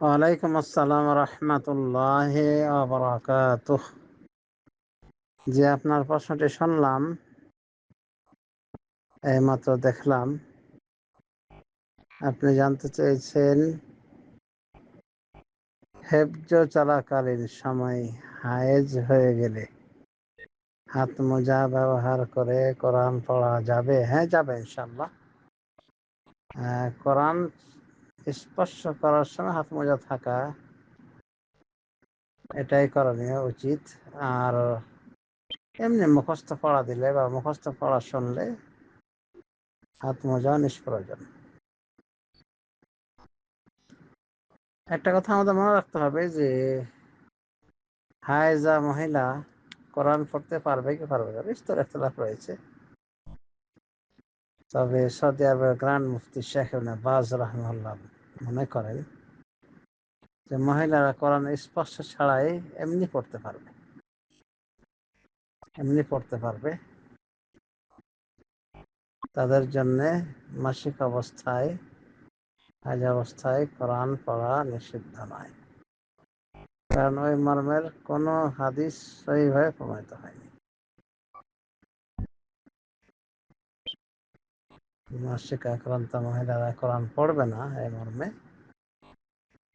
ওয়ালাইকুম আসসালাম রহমতুল্লাহ আবরাকাত যে আপনার প্রশ্নটি শুনলাম, এইমাত্র দেখলাম, আপনি জানতে চেয়েছেন, হেফজ চলাকালীন সময় হায়েজ হয়ে গেলে হাত মোজা ব্যবহার করে কোরআন পড়া যাবে? হ্যাঁ যাবে ইনশাল্লাহ কোরআন স্পর্শ করার সময় হাত মোজা থাকা, এটাই করণীয়, উচিত। আর এমনি মুখস্থ পড়া দিলে বা মুখস্থ পড়া শুনলে হাত মোজা নিষ্প্রয়োজন। একটা কথা আমাদের মনে রাখতে হবে যে হায়জা মহিলা, কোরআন পড়তে পারবে কি পারবে না? বিস্তর একতলাফ রয়েছে। তবে সৌদি আরবের গ্রান্ড মুফতি শেখ বাজ রহমাল্লাহ মনে করেন যে মহিলারা কোরআন স্পর্শ ছাড়াই এমনি পড়তে পারবে। এমনি পড়তে পারবে। তাদের জন্য মাসিক অবস্থায়, হাজ অবস্থায় কোরআন পড়া নিষিদ্ধ নয়। কারণ ওই মর্মের কোনো হাদিস সহিভাবে প্রমাণিত হয়নি। মাসিক আক্রান্ত মহিলারা কোরআন পড়বে না এই মর্মে।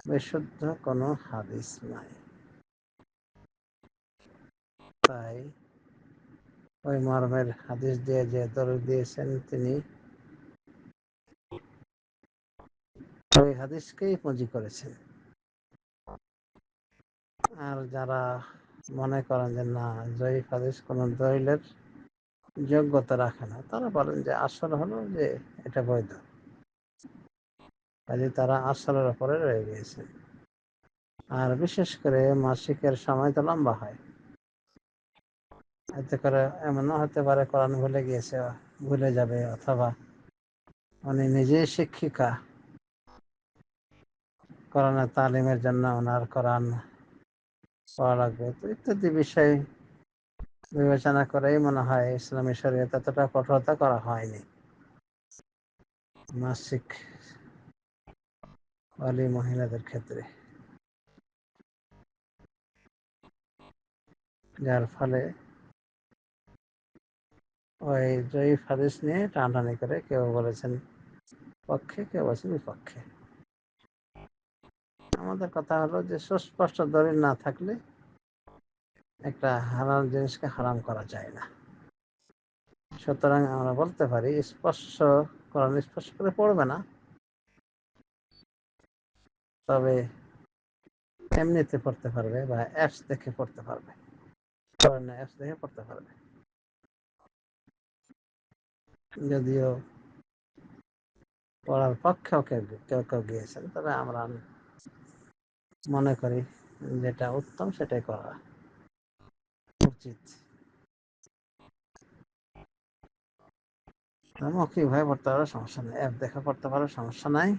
বিশুদ্ধ কোনো হাদিস নাই। তাই ওই মর্মের হাদিস দিয়ে যে দিয়েছেন তিনি, ওই হাদিসকেই পুঁজি করেছেন। আর যারা মনে করেন যে না, জয়ীফ হাদিস কোনো দলিলের যোগ্যতা রাখে না। তারা বলেন যে আসল হলো যে এটা বৈধ। কাজে তারা আসলের ওপরে রয়ে গিয়েছে। আর বিশেষ করে মাসিকের সময় তো লম্বা হয়। এতে করে এমনও হতে পারে, কোরআন ভুলে গিয়েছে, ভুলে যাবে, অথবা উনি নিজেই শিক্ষিকা। কোরআনের তালিমের জন্য ওনার কোরআন পড়া লাগবে। তো ইত্যাদি বিষয় বিবেচনা করেই মনে হয় ইসলামী শরীয়ত এতটা কঠোরতা করা হয়নি। মাসিক অলি মহিলাদের ক্ষেত্রে। যার ফলে ওই জয়ী হাদিস নিয়ে টানটানি করে কেউ বলেছেন পক্ষে, কেউ বলেছেন বিপক্ষে। আমাদের কথা হলো যে সুস্পষ্ট দলিল না থাকলে একটা হারাম জিনিসকে হারাম করা যায় না। সুতরাং আমরা বলতে পারি, স্পর্শ কোরআন স্পর্শ করে পড়বে না। তবে এমনিতে পড়তে পারবে বা অ্যাপস দেখে পড়তে পারবে। অ্যাপস দেখে পড়তে পারবে। যদিও পড়ার পক্ষেও কেউ কেউ কেউ গিয়েছেন, তবে আমরা মনে করি যেটা উত্তম সেটাই করা। মৌখিকভাবে পড়তে পারো সমস্যা নেই। অ্যাপ দেখা পড়তে পারো, সমস্যা নাই।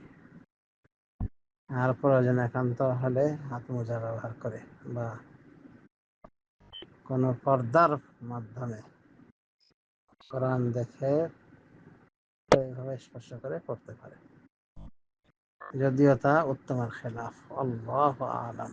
আর প্রয়োজন একান্ত হলে হাত মোজা ব্যবহার করে বা কোনো পর্দার মাধ্যমে কোরআন দেখে এইভাবে স্পর্শ করে পড়তে পারে। যদিও তা উত্তমের খেলাফ, আল্লাহ আলম।